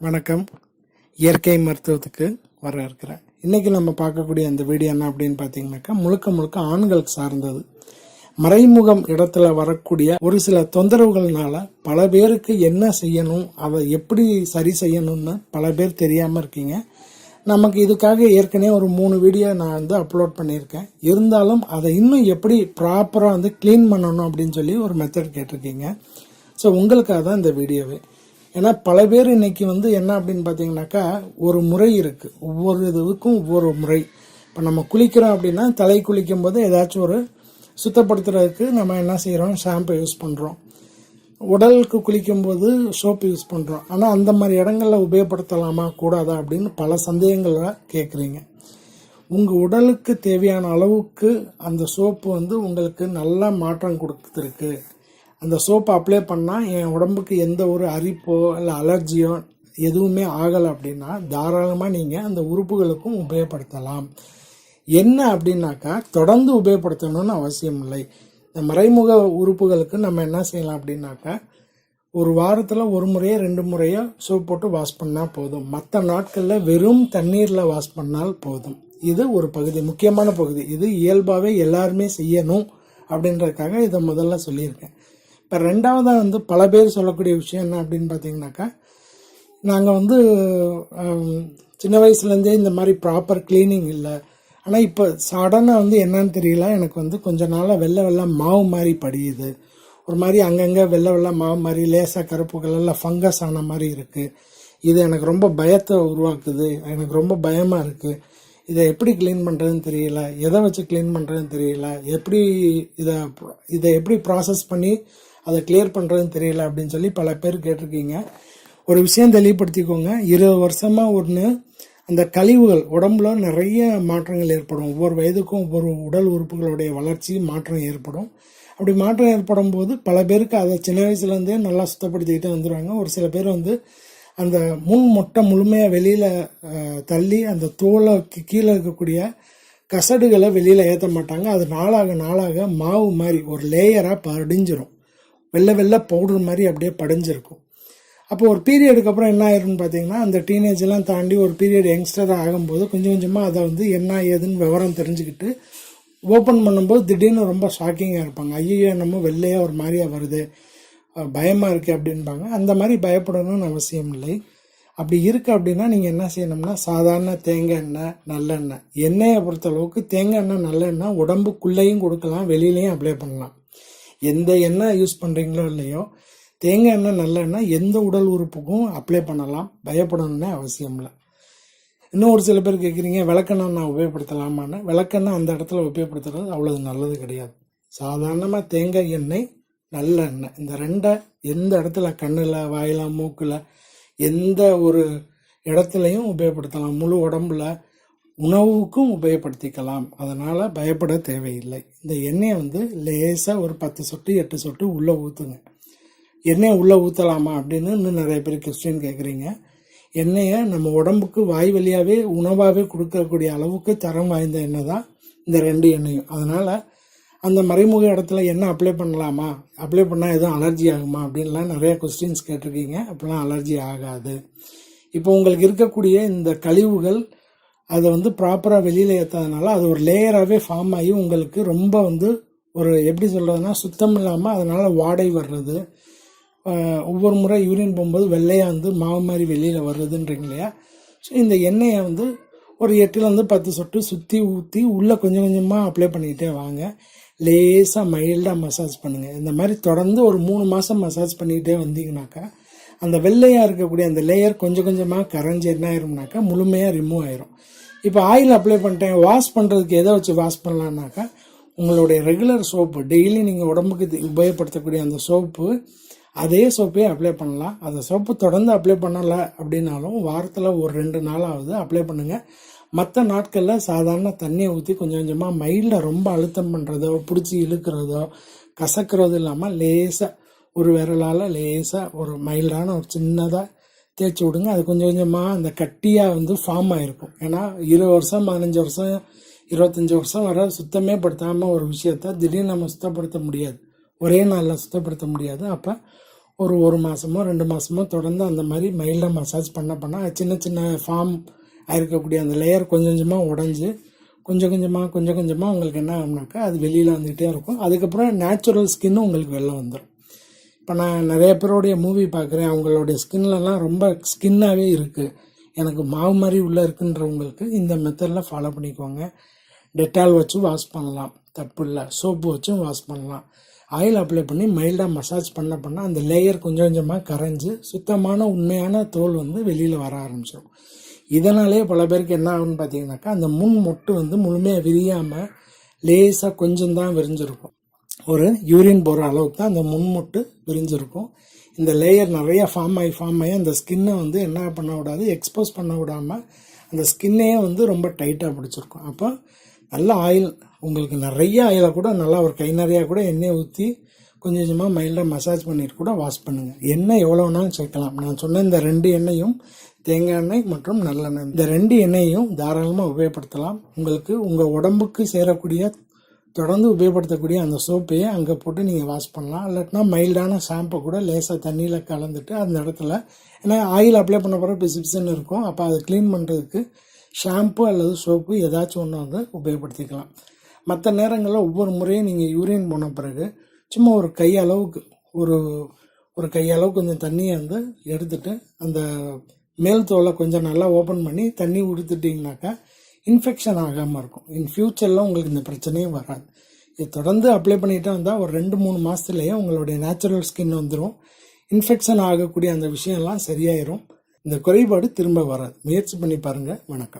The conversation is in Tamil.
வணக்கம். இயற்கை மருத்துவத்துக்கு வர இருக்கிறேன் இன்னைக்கு நம்ம பார்க்கக்கூடிய அந்த வீடியோ என்ன அப்படின்னு பார்த்தீங்கன்னாக்கா முழுக்க முழுக்க ஆண்களுக்கு சார்ந்தது. மறைமுகம் இடத்துல வரக்கூடிய ஒரு சில தொந்தரவுகள்னால பல பேருக்கு என்ன செய்யணும் அதை எப்படி சரி செய்யணும்னு பல பேர் தெரியாமல் இருக்கீங்க. நமக்கு இதுக்காக ஏற்கனவே ஒரு மூணு வீடியோ நான் வந்து அப்லோட் பண்ணியிருக்கேன். இருந்தாலும் அதை இன்னும் எப்படி ப்ராப்பராக வந்து க்ளீன் பண்ணணும் அப்படின்னு சொல்லி ஒரு மெத்தட் கேட்டிருக்கீங்க. ஸோ உங்களுக்காக தான் இந்த வீடியோவே. ஏன்னா பல பேர் இன்னைக்கு வந்து என்ன அப்படின்னு பார்த்தீங்கன்னாக்கா ஒரு முறை இருக்குது ஒவ்வொரு இதுக்கும் ஒவ்வொரு முறை. இப்போ நம்ம குளிக்கிறோம் அப்படின்னா தலை குளிக்கும் போது ஏதாச்சும் ஒரு சுத்தப்படுத்துறதுக்கு நம்ம என்ன செய்கிறோம் ஷாம்பு யூஸ் பண்ணுறோம் உடலுக்கு குளிக்கும்போது சோப்பு யூஸ் பண்ணுறோம் ஆனால் அந்த மாதிரி இடங்களில் உபயோகப்படுத்தலாமா கூடாதா அப்படின்னு பல சந்தேகங்களை கேட்குறீங்க உங்கள் உடலுக்கு தேவையான அளவுக்கு அந்த சோப்பு வந்து உங்களுக்கு நல்ல மாற்றம் கொடுத்துருக்கு. அந்த சோப்பை அப்ளை பண்ணால் என் உடம்புக்கு எந்த ஒரு அரிப்போ இல்லை அலர்ஜியோ எதுவுமே ஆகலை அப்படின்னா தாராளமாக நீங்கள் அந்த உறுப்புகளுக்கும் உபயோகப்படுத்தலாம். என்ன அப்படின்னாக்கா தொடர்ந்து உபயோகப்படுத்தணும்னு அவசியம் இல்லை. இந்த மறைமுக உறுப்புகளுக்கு நம்ம என்ன செய்யலாம் அப்படின்னாக்கா ஒரு வாரத்தில் ஒரு முறையோ ரெண்டு முறையோ சோப் போட்டு வாஷ் பண்ணால் போதும். மற்ற நாட்களில் வெறும் தண்ணீரில் வாஷ் பண்ணால் போதும். இது ஒரு பகுதி முக்கியமான பகுதி. இது இயல்பாகவே எல்லாருமே செய்யணும் அப்படின்றதுக்காக இதை முதல்ல சொல்லியிருக்கேன். இப்போ ரெண்டாவதாக வந்து பல பேர் சொல்லக்கூடிய விஷயம் என்ன அப்படின்னு பார்த்தீங்கன்னாக்கா நாங்கள் வந்து சின்ன வயசுலேருந்தே இந்த மாதிரி ப்ராப்பர் க்ளீனிங் இல்லை. ஆனால் இப்போ சடனாக வந்து என்னன்னு தெரியல. எனக்கு வந்து கொஞ்ச நாளாக வெள்ளை வெள்ளை மாவு மாதிரி படியுது. ஒரு மாதிரி அங்கங்கே வெள்ளை வெள்ளை மாவு மாதிரி லேசாக கருப்பு கலரில் ஃபங்கஸ் ஆன மாதிரி இருக்குது இது எனக்கு ரொம்ப பயத்தை உருவாக்குது. எனக்கு ரொம்ப பயமாக இருக்குது இதை எப்படி க்ளீன் பண்ணுறதுன்னு தெரியல. எதை வச்சு க்ளீன் பண்ணுறதுன்னு தெரியல. எப்படி இதை இதை எப்படி ப்ராசஸ் பண்ணி அதை கிளியர் பண்ணுறதுன்னு தெரியல அப்படின்னு சொல்லி பல பேர் கேட்டிருக்கீங்க. ஒரு விஷயம் தெளிவுபடுத்திக்கோங்க. இருபது வருஷமாக ஒன்று அந்த கழிவுகள் உடம்புல நிறைய மாற்றங்கள் ஏற்படும். ஒவ்வொரு வயதுக்கும் ஒவ்வொரு உடல் உறுப்புகளுடைய வளர்ச்சி மாற்றம் ஏற்படும். அப்படி மாற்றம் ஏற்படும் போது பல பேருக்கு அதை சின்ன வயசுலேருந்தே நல்லா சுத்தப்படுத்திக்கிட்டே வந்துடுவாங்க ஒரு சில பேர் வந்து அந்த முன் மொட்டை முழுமையாக வெளியில் தள்ளி அந்த தோலை கீழே இருக்கக்கூடிய கசடுகளை வெளியில் ஏற்ற மாட்டாங்க. அது நாளாக நாளாக மாவு மாதிரி ஒரு லேயராக படிஞ்சிடும் வெள்ளை வெள்ளை பவுடர் மாதிரி அப்படியே படைஞ்சிருக்கும். அப்போ ஒரு பீரியடுக்கு அப்புறம் என்ன ஆயிரும்னு பார்த்தீங்கன்னா அந்த டீனேஜ் எல்லாம் தாண்டி ஒரு பீரியட் யங்ஸ்டராக ஆகும்போது கொஞ்சம் கொஞ்சமாக அதை வந்து என்ன ஏதுன்னு விவரம் தெரிஞ்சுக்கிட்டு ஓப்பன் பண்ணும்போது திடீர்னு ரொம்ப ஷாக்கிங்காக இருப்பாங்க. ஐயோ நம்ம வெள்ளையாக ஒரு மாதிரியா வருது பயமாக இருக்குது அப்படின்பாங்க. அந்த மாதிரி பயப்படணும்னு அவசியம் இல்லை. அப்படி இருக்குது அப்படின்னா நீங்கள் என்ன செய்யணும்னா சாதாரண தேங்காய் எண்ணெய் நல்லெண்ணெய். எண்ணெயை பொறுத்தளவுக்கு தேங்காய் எண்ணெய் நல்லெண்ணெய் உடம்புக்குள்ளேயும் கொடுக்கலாம் வெளியிலையும் அப்ளை பண்ணலாம். எந்த எண்ணெய் யூஸ் பண்ணுறீங்களோ இல்லையோ தேங்காய் எண்ணெய் நல்லெண்ணெய் எந்த உடல் உறுப்புக்கும் அப்ளை பண்ணலாம். பயப்படணும்னு அவசியம் இல்லை. இன்னும் ஒரு சில பேர் கேட்குறீங்க விளக்கெண்ணெய் நான் உபயோகப்படுத்தலாமான்னு. விளக்கெண்ணெய் அந்த இடத்துல உபயோகப்படுத்துறது அவ்வளோ நல்லது கிடையாது. சாதாரணமாக தேங்காய் எண்ணெய் நல்லெண்ணெய் இந்த ரெண்டை எந்த இடத்துல கண்ணில் வாயில் மூக்கில் எந்த ஒரு இடத்துலையும் உபயோகப்படுத்தலாம். முழு உடம்புல உணவுக்கும் உபயோகப்படுத்திக்கலாம். அதனால் பயப்பட தேவையில்லை. இந்த எண்ணெயை வந்து லேசாக ஒரு பத்து சொட்டு எட்டு சொட்டு உள்ளே ஊற்றுங்க எண்ணெயை உள்ளே ஊற்றலாமா அப்படின்னு இன்னும் நிறைய பேர் கொஸ்டின் கேட்குறீங்க எண்ணெயை நம்ம உடம்புக்கு வாய் வழியாகவே உணவாகவே கொடுக்கக்கூடிய அளவுக்கு தரம் வாய்ந்த எண்ணெய் தான் இந்த ரெண்டு எண்ணெயும். அதனால் அந்த மறைமுக இடத்துல எண்ணெய் அப்ளை பண்ணலாமா? அப்ளை பண்ணால் எதுவும் அலர்ஜி ஆகுமா? அப்படின்லாம் நிறையா கொஸ்டின்ஸ் கேட்டிருக்கீங்க. அப்படிலாம் அலர்ஜி ஆகாது. இப்போ உங்களுக்கு இருக்கக்கூடிய இந்த கழிவுகள் அதை வந்து ப்ராப்பராக வெளியில் ஏற்றாதனால அது ஒரு லேயராகவே ஃபார்ம் ஆகி உங்களுக்கு ரொம்ப வந்து ஒரு எப்படி சொல்கிறதுனா சுத்தம் இல்லாமல் அதனால் வாடை வர்றது. ஒவ்வொரு முறை யூரின் போகும்போது வெள்ளையாக வந்து மாவு மாதிரி வெளியில் வர்றதுன்றீங்க இல்லையா? ஸோ இந்த எண்ணெயை வந்து ஒரு எட்டுலேருந்து பத்து சொட்டு சுற்றி ஊற்றி உள்ளே கொஞ்சம் கொஞ்சமாக அப்ளை பண்ணிக்கிட்டே வாங்க. லேசாக மைல்டாக மசாஜ் பண்ணுங்கள் இந்த மாதிரி தொடர்ந்து ஒரு மூணு மாதம் மசாஜ் பண்ணிக்கிட்டே வந்தீங்கனாக்கா அந்த வெள்ளையாக இருக்கக்கூடிய அந்த லேயர் கொஞ்சம் கொஞ்சமாக கரைஞ்சி என்ன ஆயிரும்னாக்கா முழுமையாக ரிமூவ் ஆயிரும். இப்போ ஆயில் அப்ளை பண்ணிட்டேன் வாஷ் பண்ணுறதுக்கு எதை வச்சு வாஷ் பண்ணலான்னாக்கா உங்களுடைய ரெகுலர் சோப்பு டெய்லி நீங்கள் உடம்புக்கு உபயோகப்படுத்தக்கூடிய அந்த சோப்பு அதே சோப்பே அப்ளை பண்ணலாம். அந்த சோப்பு தொடர்ந்து அப்ளை பண்ணலை அப்படின்னாலும் வாரத்தில் ஒரு ரெண்டு நாளாவது அப்ளை பண்ணுங்கள் மற்ற நாட்களில் சாதாரண தண்ணியை ஊற்றி கொஞ்சம் கொஞ்சமாக மயிலில் ரொம்ப அழுத்தம் பண்ணுறதோ பிடிச்சி இழுக்கிறதோ கசக்கிறதோ இல்லாமல் லேசாக ஒரு விரலால் லேசாக ஒரு மைல்டான ஒரு சின்னதாக தேய்ச்சி விடுங்க. அது கொஞ்சம் கொஞ்சமாக அந்த கட்டியாக வந்து ஃபார்ம் ஆகிருக்கும் ஏன்னா இருபது வருஷம் பதினஞ்சு வருஷம் இருபத்தஞ்சி வருஷம் வர சுத்தமே படுத்தாமல் ஒரு விஷயத்த திடீர்னு நம்ம சுத்தப்படுத்த முடியாது. ஒரே நாளில் சுத்தப்படுத்த முடியாது. அப்போ ஒரு ஒரு மாதமோ ரெண்டு மாதமோ தொடர்ந்து அந்த மாதிரி மைல்டாக மசாஜ் பண்ண பண்ணால் சின்ன சின்ன ஃபார்ம் ஆயிருக்கக்கூடிய அந்த லேயர் கொஞ்சம் கொஞ்சமாக உடஞ்சி கொஞ்சம் கொஞ்சமாக கொஞ்சம் கொஞ்சமாக உங்களுக்கு என்ன ஆகும்னாக்கா அது வெளியில் வந்துகிட்டே இருக்கும். அதுக்கப்புறம் நேச்சுரல் ஸ்கின்னும் உங்களுக்கு வெளில வந்துடும் இப்போ நான் நிறைய பேருடைய மூவி பார்க்குறேன். அவங்களுடைய ஸ்கின்லலாம் ரொம்ப ஸ்கின்னாகவே இருக்குது எனக்கு மாவு மாதிரி உள்ளே இருக்குன்றவங்களுக்கு இந்த மெத்தடில் ஃபாலோ பண்ணிக்கோங்க. டெட்டால் வச்சும் வாஷ் பண்ணலாம். தப்பு இல்லை. சோப்பு வச்சும் வாஷ் பண்ணலாம். ஆயில் அப்ளை பண்ணி மைல்டாக மசாஜ் பண்ண பண்ண அந்த லேயர் கொஞ்சம் கொஞ்சமாக கரைஞ்சி சுத்தமான உண்மையான தோல் வந்து வெளியில் வர ஆரம்பிச்சிடும் இதனாலே பல பேருக்கு என்ன ஆகும்னு பார்த்தீங்கன்னாக்கா அந்த முன் மொட்டு வந்து முழுமையாக விரியாமல் லேசாக கொஞ்சம் தான் விரிஞ்சிருக்கும். ஒரு யூரின் போகிற அளவுக்கு தான் அந்த முன்முட்டு பிரிஞ்சிருக்கும். இந்த லேயர் நிறைய ஃபார்ம் ஆகி ஃபார்ம் ஆகி அந்த ஸ்கின்னை வந்து என்ன பண்ண விடாது எக்ஸ்போஸ் பண்ண விடாமல் அந்த ஸ்கின்னையே வந்து ரொம்ப டைட்டாக பிடிச்சிருக்கும். அப்போ நல்ல ஆயில் உங்களுக்கு நிறைய ஆயிலை கூட நல்லா ஒரு கை நிறையா கூட எண்ணெயை ஊற்றி கொஞ்சம் கொஞ்சமாக மைல்டாக மசாஜ் பண்ணிட்டு கூட வாஷ் பண்ணுங்கள் எண்ணெய் எவ்வளோ வேணாலும் சேர்க்கலாம். நான் சொன்ன இந்த ரெண்டு எண்ணெயும் தேங்காய் எண்ணெய் மற்றும் நல்லெண்ணெய். இந்த ரெண்டு எண்ணெயையும் தாராளமாக உபயோகப்படுத்தலாம். உங்களுக்கு உங்கள் உடம்புக்கு சேரக்கூடிய தொடர்ந்து உபயோகப்படுத்தக்கூடிய அந்த சோப்பையே அங்கே போட்டு நீங்கள் வாஷ் பண்ணலாம். இல்லாட்டினா மைல்டான ஷாம்பை கூட லேசாக தண்ணியில் கலந்துட்டு அந்த இடத்துல ஏன்னா ஆயில் அப்ளை பண்ண போகிற பிசு இருக்கும். அப்போ அதை க்ளீன் பண்ணுறதுக்கு ஷாம்பு அல்லது சோப்பு ஏதாச்சும் ஒன்று வந்து உபயோகப்படுத்திக்கலாம். மற்ற நேரங்களில் ஒவ்வொரு முறையும் நீங்கள் யூரின் போன பிறகு சும்மா ஒரு கை அளவுக்கு ஒரு ஒரு கையளவு கொஞ்சம் தண்ணியை வந்து எடுத்துகிட்டு அந்த மேல் தோலை கொஞ்சம் நல்லா ஓப்பன் பண்ணி தண்ணி உடுத்துட்டிங்கனாக்கா இன்ஃபெக்ஷன் ஆகாமல் இருக்கும். இன் ஃப்யூச்சரில் உங்களுக்கு இந்த பிரச்சனையும் வராது. இது தொடர்ந்து அப்ளை பண்ணிகிட்டே வந்தால் ஒரு ரெண்டு மூணு மாதத்துலேயே உங்களுடைய நேச்சுரல் ஸ்கின் வந்துடும் இன்ஃபெக்ஷன் ஆகக்கூடிய அந்த விஷயம்லாம் சரியாயிரும். இந்த குறைபாடு திரும்ப வராது. முயற்சி பண்ணி பாருங்கள் வணக்கம்.